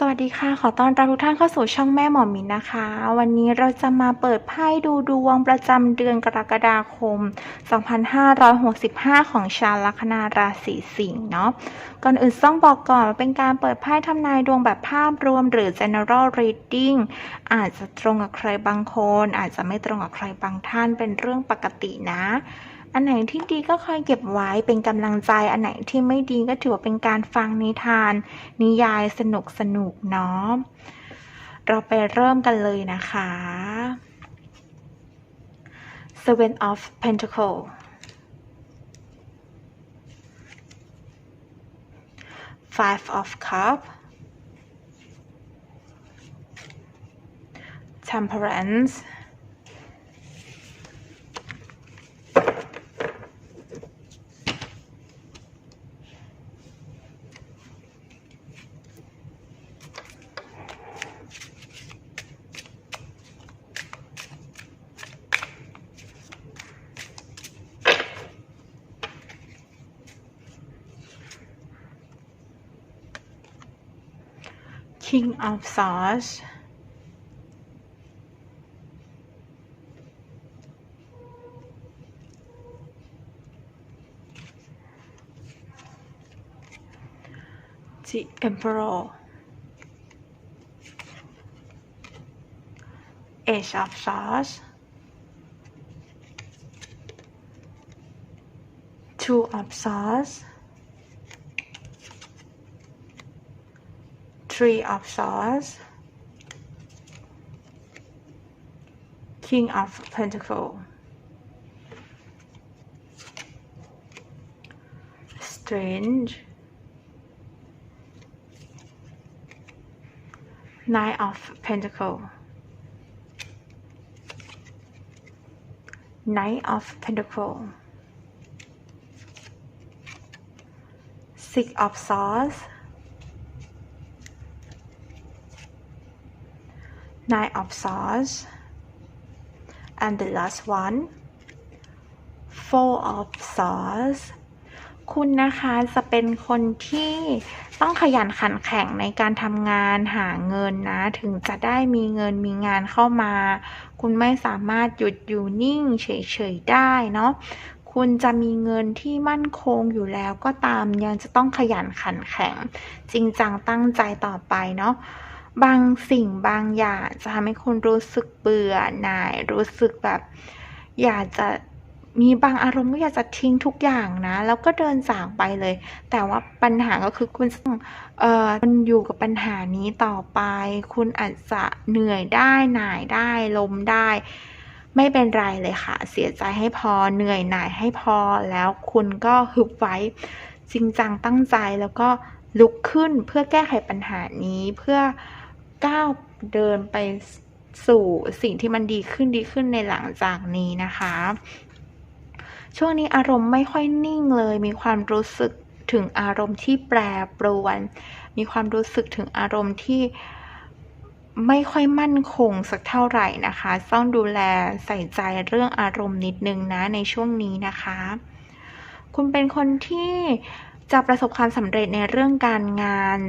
สวัสดีค่ะ ขอต้อนรับทุกท่านเข้าสู่ช่องแม่หมอมินนะคะ วันนี้เราจะมาเปิดไพ่ดูดวงประจำเดือนกรกฎาคม 2565 ของชาวลัคนาราศีสิงห์เนาะ ก่อนอื่นต้องบอกก่อนว่าเป็นการเปิดไพ่ทำนายดวงแบบภาพรวมหรือ general reading อาจจะตรงกับใครบางคน อาจจะไม่ตรงกับใครบางท่านเป็นเรื่องปกตินะ อันไหนที่ดีก็คอยเก็บไว้เป็นกำลังใจ อันไหนที่ไม่ดีก็ถือว่าเป็นการฟังนิทาน นิยายสนุกสนุกเนาะ เราไปเริ่มกันเลยนะคะ Seven of pentacles Five of Cup Temperance King of Swords. The Emperor. Age of Swords. Two of Swords Three of Swords. King of Pentacle Strange. Nine of Pentacle Knight of Pentacle Six of Swords Nine of Swords and the last one Four of Swords คุณนะคะจะเป็นคนที่ต้องขยันขันแข็งในการทำงานหาเงินนะ ถึงจะได้มีเงินมีงานเข้ามา คุณไม่สามารถหยุดอยู่นิ่งเฉยๆได้เนาะคุณจะมีเงินที่มั่นคงอยู่แล้วก็ตามยังจะต้องขยันขันแข็ง จริงจังตั้งใจต่อไปเนาะ บางสิ่งบางอย่างจะทำให้คุณรู้สึกเบื่อหน่าย รู้สึกแบบ อยากจะมีบางอารมณ์ก็อยากจะทิ้งทุกอย่างนะ แล้วก็เดินจากไปเลย แต่ว่าปัญหาก็คือคุณต้องเอ่อมันอยู่กับปัญหานี้ต่อไป คุณอาจจะเหนื่อยได้หน่ายได้ล้มได้ ไม่เป็นไรเลยค่ะ เสียใจให้พอเหนื่อยหน่ายให้พอแล้วคุณก็ฮึบไว้จริงจังตั้งใจแล้วก็ลุกขึ้นเพื่อแก้ไขปัญหานี้เพื่อ ก้าวเดินไปสู่สิ่งที่มันดีขึ้นดีขึ้นในหลังจากนี้นะคะ ช่วงนี้อารมณ์ไม่ค่อยนิ่งเลย มีความรู้สึกถึงอารมณ์ที่แปรปรวน มีความรู้สึกถึงอารมณ์ที่ไม่ค่อยมั่นคงสักเท่าไหร่นะคะ ต้องดูแลใส่ใจเรื่องอารมณ์นิดนึงนะในช่วงนี้นะคะ คุณเป็นคนที่จะประสบความสำเร็จในเรื่องการงาน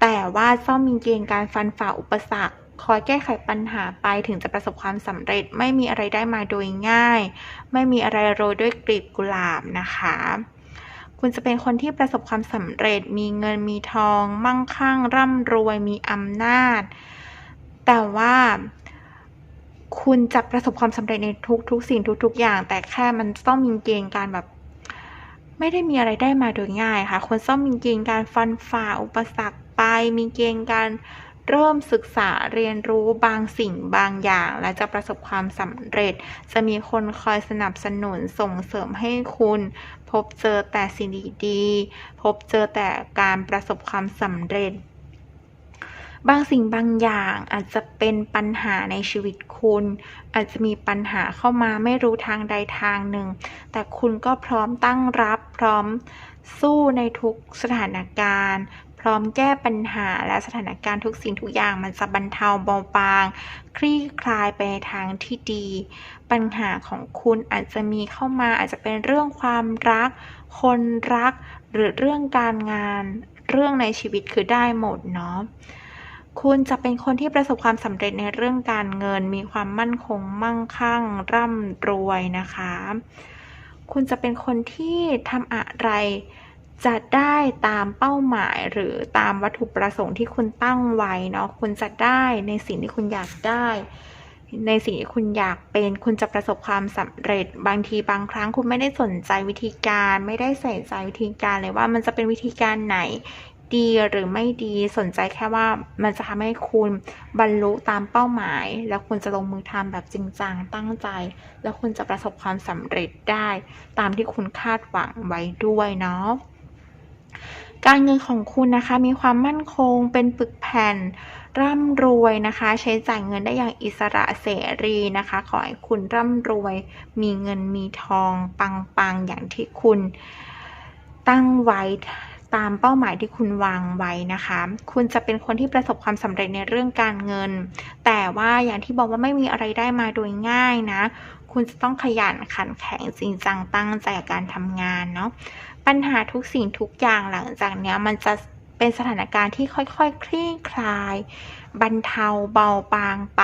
แต่ว่าต้องมีเกณฑ์การฟันฝ่าอุปสรรค คอยแก้ไขปัญหาไปถึงจะประสบความสำเร็จ ไม่มีอะไรได้มาโดยง่าย ไม่มีอะไรโรยด้วยกลีบกุหลาบนะคะ คุณจะเป็นคนที่ประสบความสำเร็จ มีเงินมีทอง มั่งคั่ง ร่ำรวย มีอำนาจ แต่ว่าคุณจะประสบความสำเร็จในทุกๆ สิ่งทุก ๆ อย่าง แต่แค่มันต้องมีเกณฑ์การแบบ ไม่ได้มีอะไรได้มาโดยง่ายค่ะคุณต้องมีเกณฑ์การฟันฝ่าอุปสรรค ไปมีเกณฑ์การเริ่มศึกษาเรียนรู้บางสิ่งบางอย่าง และจะประสบความสำเร็จ จะมีคนคอยสนับสนุนส่งเสริมให้คุณ พบเจอแต่สิ่งดีๆพบเจอแต่การประสบความสำเร็จ บางสิ่งบางอย่างอาจจะเป็นปัญหาในชีวิตคุณ อาจจะมีปัญหาเข้ามาไม่รู้ทางใดทางหนึ่ง แต่คุณก็พร้อมตั้งรับพร้อมสู้ในทุกสถานการณ์ พร้อมแก้ปัญหาและสถานการณ์ทุกสิ่งทุกอย่างมันจะบรรเทาเบาบาง คลี่คลายไปในทางที่ดี ปัญหาของคุณอาจจะมีเข้ามาอาจจะเป็นเรื่องความรัก คนรัก หรือเรื่องการงาน เรื่องในชีวิตคือได้หมดเนาะคุณจะเป็นคนที่ประสบความสำเร็จในเรื่องการเงิน มีความมั่นคงมั่งคั่ง ร่ำรวยนะคะ คุณจะเป็นคนที่ทำอะไร จะได้ตามเป้าหมายหรือตามวัตถุประสงค์ที่คุณตั้งไว้เนาะคุณจะได้ในสิ่งที่คุณอยากได้ ในสิ่งที่คุณอยากเป็น คุณจะประสบความสำเร็จ บางทีบางครั้งคุณไม่ได้สนใจวิธีการ ไม่ได้ใส่ใจวิธีการเลยว่ามันจะเป็นวิธีการไหนดีหรือไม่ดีสนใจแค่ว่ามันจะทำให้คุณบรรลุตามเป้าหมาย แล้วคุณจะลงมือทำแบบจริงจังตั้งใจ แล้วคุณจะประสบความสำเร็จได้ตามที่คุณคาดหวังไว้ด้วยเนาะ การเงินของคุณนะคะมีความมั่นคงเป็นปึกแผ่นร่ำรวยนะคะ ใช้จ่ายเงินได้อย่างอิสระเสรีนะคะ ขอให้คุณร่ำรวย มีเงินมีทอง ปังๆ อย่างที่คุณตั้งไว้ตามเป้าหมายที่คุณวางไว้นะคะ คุณจะเป็นคนที่ประสบความสำเร็จในเรื่องการเงิน แต่ว่าอย่างที่บอกว่าไม่มีอะไรได้มาโดยง่ายนะ คุณจะต้องขยันขันแข็งจริงจังตั้งใจกับการทำงานเนาะปัญหาทุกสิ่งทุกอย่างหลังจากเนี้ยมันจะเป็นสถานการณ์ที่ค่อยๆคคลี่คลาย บรรเทาเบาบางไป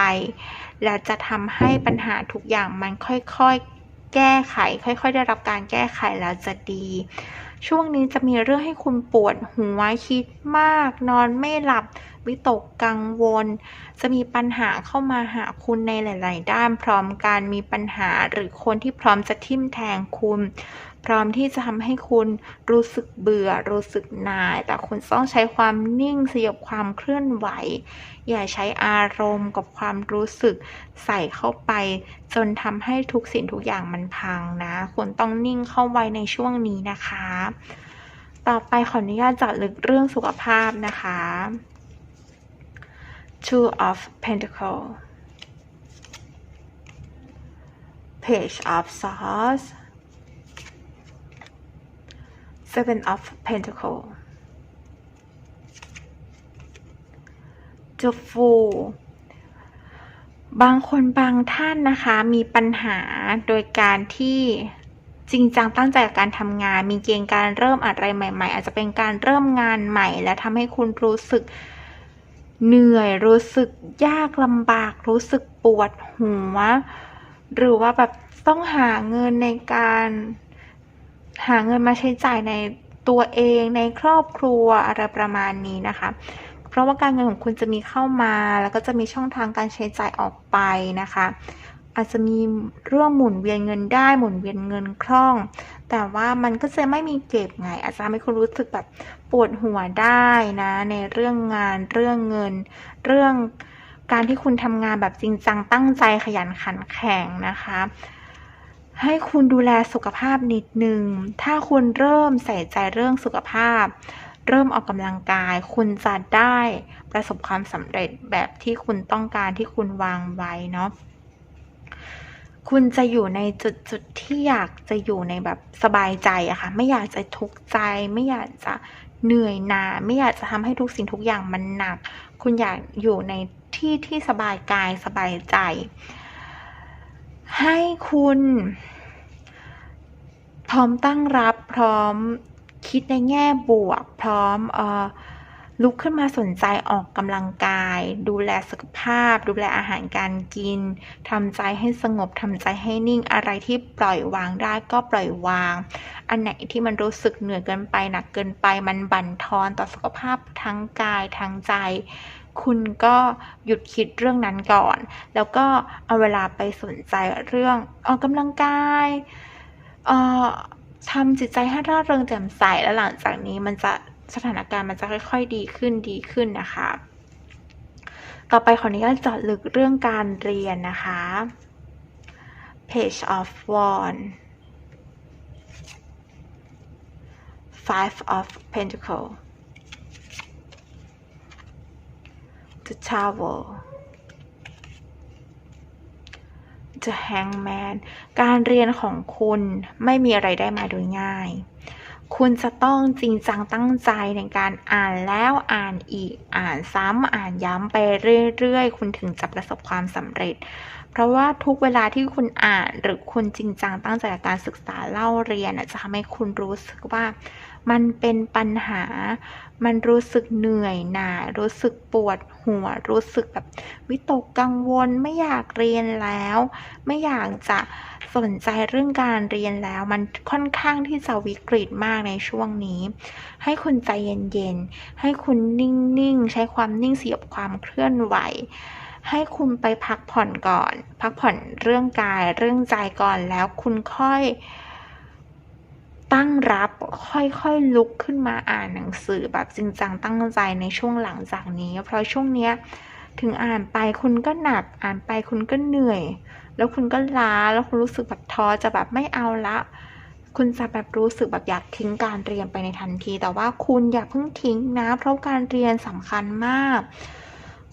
และจะทำให้ปัญหาทุกอย่างมันค่อยๆแก้ไข ค่อย ๆ ได้รับการแก้ไขแล้วจะดี ช่วงนี้จะมีเรื่องให้คุณปวดหัวคิดมาก นอนไม่หลับ วิตกกังวล จะมีปัญหาเข้ามาหาคุณในหลาย ๆ ด้านพร้อมกันมีปัญหาหรือคนที่พร้อมจะทิ่มแทงคุณ พร้อมที่จะทำให้คุณรู้สึกเบื่อ รู้สึกน่าย แต่คุณต้องใช้ความนิ่งสยบความเคลื่อนไหว อย่าใช้อารมณ์กับความรู้สึกใส่เข้าไป จนทำให้ทุกสิ่งทุกอย่างมันพังนะ คุณต้องนิ่งเข้าไว้ในช่วงนี้นะคะ ต่อไปขออนุญาตจาะลึกเรื่องสุขภาพนะคะ Two of Pentacle Page of Swords Seven of Pentacle The Fool บางคนบางท่านนะคะมีปัญหาโดยการที่จริงจังตั้งใจกับการทำงาน มีเกณฑ์การเริ่มอะไรใหม่ ๆ อาจจะเป็นการเริ่มงานใหม่ และทำให้คุณรู้สึกเหนื่อยรู้สึกยากลำบาก รู้สึกปวดหัว หรือว่าแบบต้องหาเงินในการ หาเงินมาใช้จ่ายในตัวเองในครอบครัวอะไรประมาณนี้นะคะ เพราะว่าการเงินของคุณจะมีเข้ามา แล้วก็จะมีช่องทางการใช้จ่ายออกไปนะคะ อาจจะมีเรื่องหมุนเวียนเงินได้หมุนเวียนเงินคล่อง แต่ว่ามันก็จะไม่มีเก็บไง อาจจะทำให้คุณรู้สึกแบบปวดหัวได้นะ ในเรื่องงานเรื่องเงิน เรื่องการที่คุณทำงานแบบจริงจังตั้งใจขยันขันแข็งนะคะ ให้คุณดูแลสุขภาพนิดนึง ถ้าคุณเริ่มใส่ใจเรื่องสุขภาพ เริ่มออกกำลังกาย คุณจะได้ประสบความสำเร็จแบบที่คุณต้องการที่คุณวางไว้เนาะ คุณจะอยู่ในจุดจุดที่อยากจะอยู่ในแบบสบายใจอะค่ะ ไม่อยากจะทุกข์ใจ ไม่อยากจะเหนื่อยหนา ไม่อยากจะทำให้ทุกสิ่งทุกอย่างมันหนัก คุณอยากอยู่ในที่ที่สบายกายสบายใจ ให้คุณพร้อมตั้งรับพร้อมคิดในแง่บวก พร้อมเออลุกขึ้นมาสนใจออกกำลังกาย ดูแลสุขภาพ ดูแลอาหารการกินทำใจให้สงบทำใจให้นิ่งอะไรที่ปล่อยวางได้ก็ปล่อยวาง อันไหนที่มันรู้สึกเหนื่อยเกินไปหนักเกินไป มันบั่นทอนต่อสุขภาพทั้งกายทั้งใจ คุณก็หยุดคิดเรื่องนั้นก่อน แล้วก็เอาเวลาไปสนใจเรื่องออกกำลังกายเอ่อทำจิตใจให้ร่าเริงแจ่มใสแล้วหลังจากนี้มันจะสถานการณ์มันจะค่อย ๆ ดีขึ้นดีขึ้นนะคะ ต่อไปขออนุญาตจาะลึกเรื่องการเรียนนะคะ Page of Wand Five of Pentacle The Tower The Hangman การเรียนของคุณไม่มีอะไรได้มาโดยง่าย คุณจะต้องจริงจังตั้งใจในการอ่านแล้วอ่านอีกอ่านซ้ำอ่านย้ำไปเรื่อยๆ คุณถึงจะประสบความสำเร็จ เพราะว่าทุกเวลาที่คุณอ่านหรือคุณจริงจังตั้งใจกับการศึกษาเล่าเรียนจะทำให้คุณรู้สึกว่า มันเป็นปัญหา มันรู้สึกเหนื่อยหน่ายรู้สึกปวดหัว รู้สึกแบบวิตกกังวล ไม่อยากเรียนแล้ว ไม่อยากจะสนใจเรื่องการเรียนแล้ว มันค่อนข้างที่จะวิกฤตมากในช่วงนี้ ให้คุณใจเย็นๆ ให้คุณนิ่งๆ ใช้ความนิ่งเสียบความเคลื่อนไหวให้คุณไปพักผ่อนก่อน พักผ่อนเรื่องกายเรื่องใจก่อนแล้วคุณค่อย ตั้งรับค่อยๆลุกขึ้นมาอ่านหนังสือแบบจริงจังตั้งใจในช่วงหลังจากนี้ เพราะช่วงเนี้ยถึงอ่านไปคุณก็หนักอ่านไปคุณก็เหนื่อย แล้วคุณก็ล้าแล้วคุณรู้สึกแบบท้อจะแบบไม่เอาละ คุณจะแบบรู้สึกแบบอยากทิ้งการเรียนไปในทันที แต่ว่าคุณอย่าเพิ่งทิ้งนะ เพราะการเรียนสำคัญมาก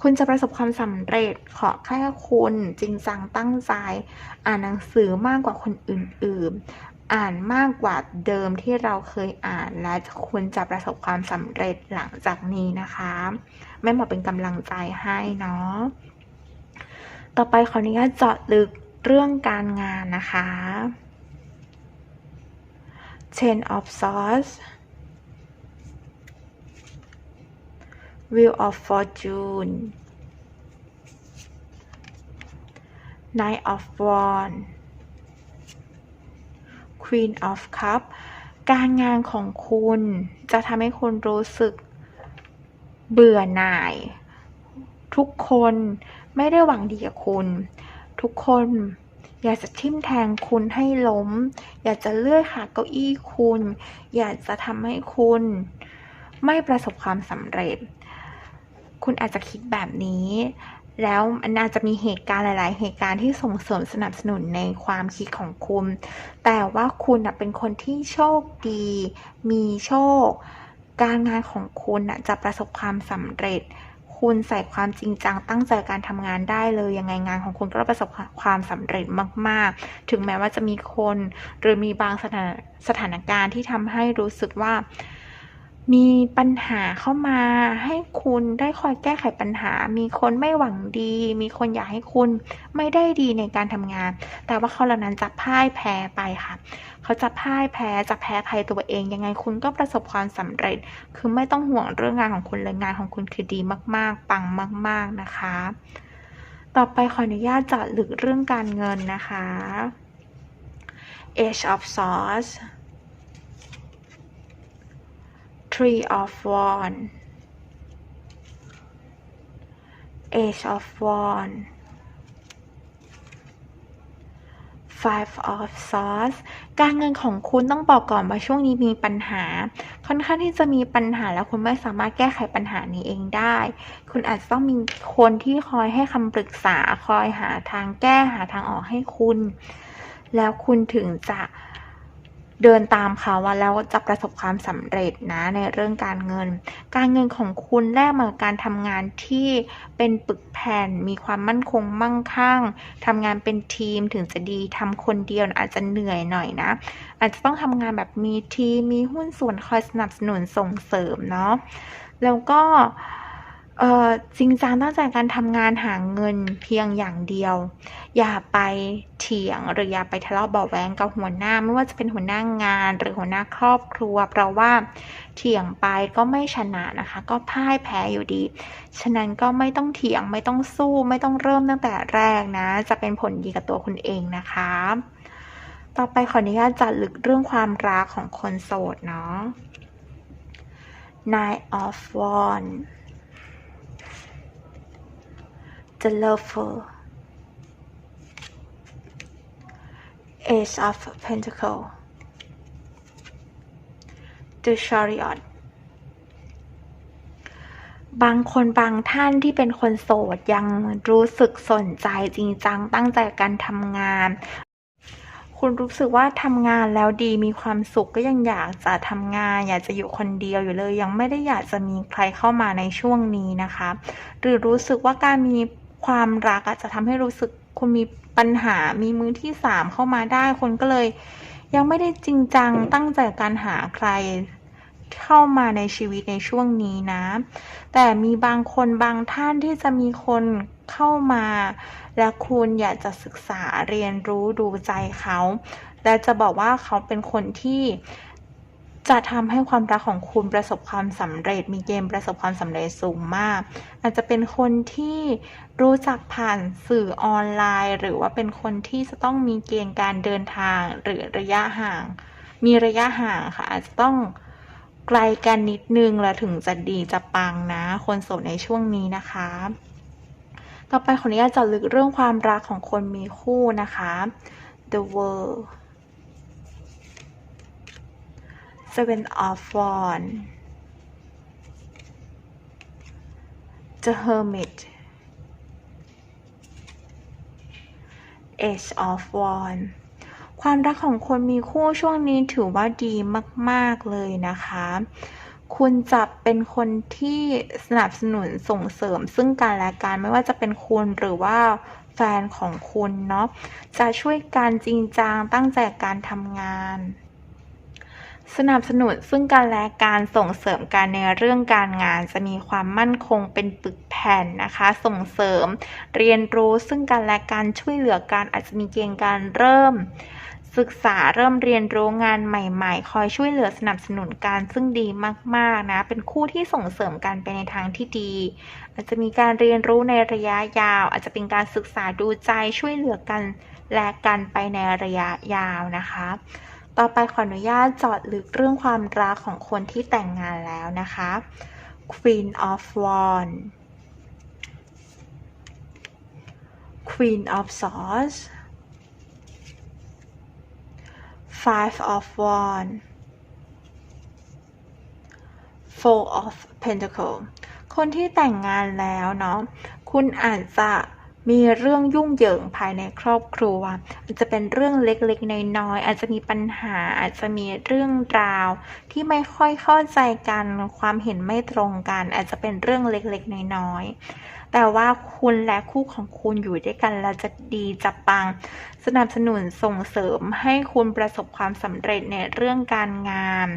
คุณจะประสบความสำเร็จขอแค่คุณจริงจังตั้งใจ อ่านหนังสือมากกว่าคนอื่นๆ อ่านมากกว่าเดิมที่เราเคยอ่าน และคุณจะประสบความสำเร็จหลังจากนี้นะคะแม่หมอเป็นกำลังใจให้เนาะต่อไปขออนุญาตเจาะลึกเรื่องการงานนะคะ Ten of Swords Wheel of Fortune Knight of Wands Queen of Cup การงานของคุณจะทำให้คุณรู้สึกเบื่อหน่าย ทุกคนไม่ได้หวังดีกับคุณ ทุกคนอยากจะทิ่มแทงคุณให้ล้ม อยากจะเลื่อยขาเก้าอี้คุณ อยากจะทำให้คุณ ไม่ประสบความสำเร็จ คุณอาจจะคิดแบบนี้ แล้วมันอาจจะมีเหตุการณ์หลาย ๆ เหตุการณ์ที่ส่งเสริมสนับสนุนในความคิดของคุณ แต่ว่าคุณเป็นคนที่โชคดี มีโชค การงานของคุณจะประสบความสำเร็จ คุณใส่ความจริงจังตั้งใจการทำงานได้เลย ยังไงงานของคุณก็ประสบความสำเร็จมาก ๆ ถึงแม้ว่าจะมีคน หรือมีบางสถานสถานการณ์ที่ทำให้รู้สึกว่า มีปัญหาเข้ามาให้คุณได้คอยแก้ไขปัญหา มีคนไม่หวังดี มีคนอยากให้คุณไม่ได้ดีในการทำงาน แต่ว่าเขาเหล่านั้นจะพ่ายแพ้ไปค่ะ เขาจะพ่ายแพ้จะแพ้ภัยตัวเอง ยังไงคุณก็ประสบความสำเร็จ คือไม่ต้องห่วงเรื่องงานของคุณเลยงานของคุณคือดีมากๆ ปังมาก ๆนะคะ ต่อไปขออนุญาตเจาะลึกเรื่องการเงินนะคะ Age of Swords Three of Wands Age of Wands Five of Swords การเงินของคุณต้องบอกก่อนว่าช่วงนี้มีปัญหา ค่อนข้างที่จะมีปัญหาแล้วคุณไม่สามารถแก้ไขปัญหานี้เองได้ คุณอาจจะต้องมีคนที่คอยให้คำปรึกษา คอยหาทางแก้หาทางออกให้คุณ แล้วคุณถึงจะ เดินตามเขาว่าแล้วจะประสบความสำเร็จนะในเรื่องการเงิน การเงินของคุณแลกมากับการทำงานที่เป็นปึกแผ่น มีความมั่นคงมั่งคั่งทำงานเป็นทีมถึงจะดีทำคนเดียวอาจจะเหนื่อยหน่อยนะ อาจจะต้องทำงานแบบมีทีมมีหุ้นส่วนคอยสนับสนุนส่งเสริมเนาะแล้วก็ จริงจังตั้งใจการทำงานหาเงินเพียงอย่างเดียว อย่าไปเถียงหรืออย่าไปทะเลาะเบาะแว้งกับหัวหน้า ไม่ว่าจะเป็นหัวหน้างาน หรือหัวหน้าครอบครัว เพราะว่าเถียงไปก็ไม่ชนะนะคะ ก็พ่ายแพ้อยู่ดี ฉะนั้นก็ไม่ต้องเถียงไม่ต้องสู้ไม่ต้องเริ่มตั้งแต่แรกนะ จะเป็นผลดีกับตัวคุณเองนะคะ ต่อไปขออนุญาตจัดลึกเรื่องความรักของคนโสดเนาะ Nine of Wands The Lover Ace of Pentacles The Chariot บางคนบางท่านที่เป็นคนโสดยังรู้สึกสนใจจริงจังตั้งใจการทำงาน คุณรู้สึกว่าทำงานแล้วดีมีความสุขก็ยังอยากจะทำงาน อยากจะอยู่คนเดียวอยู่เลย ยังไม่ได้อยากจะมีใครเข้ามาในช่วงนี้นะคะ หรือรู้สึกว่าการมี ความรักอะจะทำให้รู้สึกคุณมีปัญหา มีมือที่สามเข้ามาได้ คนก็เลย ยังไม่ได้จริงจังตั้งใจการหาใครเข้ามาในชีวิตในช่วงนี้นะ แต่มีบางคนบางท่านที่จะมีคนเข้ามา และคุณอยากจะศึกษาเรียนรู้ดูใจเขา และจะบอกว่าเขาเป็นคนที่ จะทำให้ความรักของคุณประสบความสำเร็จ มีเกณฑ์ประสบความสำเร็จสูงมาก อาจจะเป็นคนที่รู้จักผ่านสื่อออนไลน์ หรือว่าเป็นคนที่จะต้องมีเกณฑ์การเดินทางหรือระยะห่าง มีระยะห่างค่ะ อาจจะต้องไกลกันนิดนึงแล้วถึงจะดีจะปังนะ คนโสดในช่วงนี้นะคะ ต่อไปขออนุญาตจาะลึกเรื่องความรักของคนมีคู่นะคะ The World Seven of Wands The Hermit Age of Wands ความรักของคนมีคู่ช่วงนี้ถือว่าดีมาก ๆ เลยนะคะ คุณจะเป็นคนที่สนับสนุนส่งเสริมซึ่งกันและกันไม่ว่าจะเป็นคุณหรือว่าแฟนของคุณเนาะจะช่วยกันจริงจังตั้งใจการทำงาน สนับสนุนซึ่งกันและการส่งเสริมกันในเรื่องการงาน จะมีความมั่นคงเป็นปึกแผ่นนะคะ ส่งเสริม เรียนรู้ซึ่งกันและการช่วยเหลือกันอาจจะมีเกณฑ์การเริ่ม ศึกษาเริ่มเรียนรู้งานใหม่ๆ คอยช่วยเหลือสนับสนุนกันซึ่งดีมากๆนะ เป็นคู่ที่ส่งเสริมกันไปในทางที่ดี อาจจะมีการเรียนรู้ในระยะยาว อาจจะเป็นการศึกษาดูใจช่วยเหลือกันและกันไปในระยะยาวนะคะ ต่อไปขออนุญาตจาะลึกเรื่องความรักของคนที่แต่งงานแล้วนะคะ Queen of Wands Queen of Swords Five of Wands Four of Pentacles คนที่แต่งงานแล้วเนาะ คุณอาจจะ มีเรื่องยุ่งเหยิงภายในครอบครัวอาจจะเป็นเรื่องเล็กๆน้อยๆอาจจะมีปัญหา อาจจะมีเรื่องราว ที่ไม่ค่อยเข้าใจกัน ความเห็นไม่ตรงกัน อาจจะเป็นเรื่องเล็กๆน้อยๆแต่ว่าคุณและคู่ของคุณอยู่ด้วยกันแล้วจะดีจะปัง สนับสนุนส่งเสริมให้คุณประสบความสำเร็จในเรื่องการงาน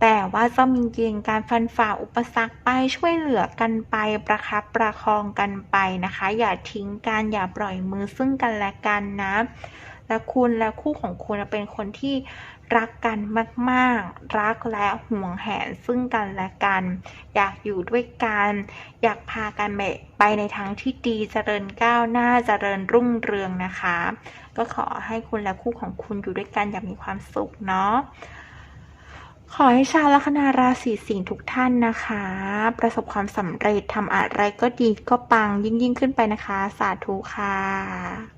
แต่ว่าจะมีเกณฑ์การฟันฝ่าอุปสรรคไปช่วยเหลือกันไปประคับประคองกันไปนะคะ อย่าทิ้งกันอย่าปล่อยมือซึ่งกันและกันนะ และคุณและคู่ของคุณเป็นคนที่รักกันมากๆ รักและห่วงแหนซึ่งกันและกัน อยากอยู่ด้วยกัน อยากพากันไปในทางที่ดีเจริญก้าวหน้าเจริญรุ่งเรืองนะคะ ก็ขอให้คุณและคู่ของคุณอยู่ด้วยกันอย่างมีความสุขเนาะ ขอให้ชาวลัคนาราศีสิงห์ทุกท่านนะคะ ประสบความสำเร็จทำอะไรก็ดีก็ปังยิ่งยิ่งขึ้นไปนะคะ สาธุค่ะ